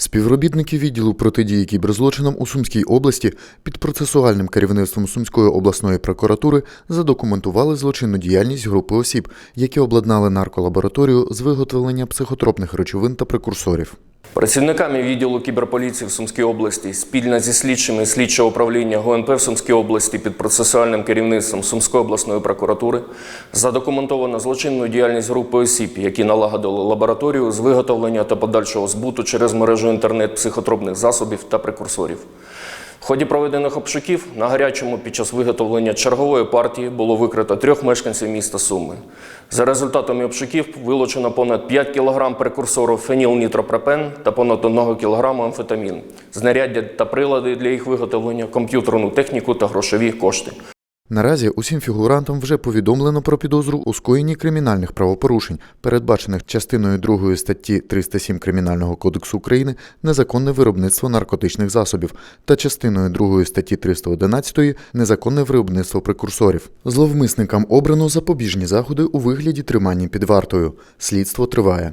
Співробітники відділу протидії кіберзлочинам у Сумській області під процесуальним керівництвом Сумської обласної прокуратури задокументували злочинну діяльність групи осіб, які обладнали нарколабораторію з виготовлення психотропних речовин та прекурсорів. Працівниками відділу кіберполіції в Сумській області спільно зі слідчими слідчого управління ГУНП в Сумській області під процесуальним керівництвом Сумської обласної прокуратури задокументовано злочинну діяльність групи осіб, які налагодили лабораторію з виготовлення та подальшого збуту через мережу інтернет психотропних засобів та прекурсорів. В ході проведених обшуків на гарячому під час виготовлення чергової партії було викрито трьох мешканців міста Суми. За результатами обшуків вилучено понад 5 кг прекурсору фенілнітропропен та понад 1 кг амфетамін, знаряддя та прилади для їх виготовлення, комп'ютерну техніку та грошові кошти. Наразі усім фігурантам вже повідомлено про підозру у скоєнні кримінальних правопорушень, передбачених частиною 2 статті 307 Кримінального кодексу України незаконне виробництво наркотичних засобів та частиною 2 статті 311 незаконне виробництво прекурсорів. Зловмисникам обрано запобіжні заходи у вигляді тримання під вартою. Слідство триває.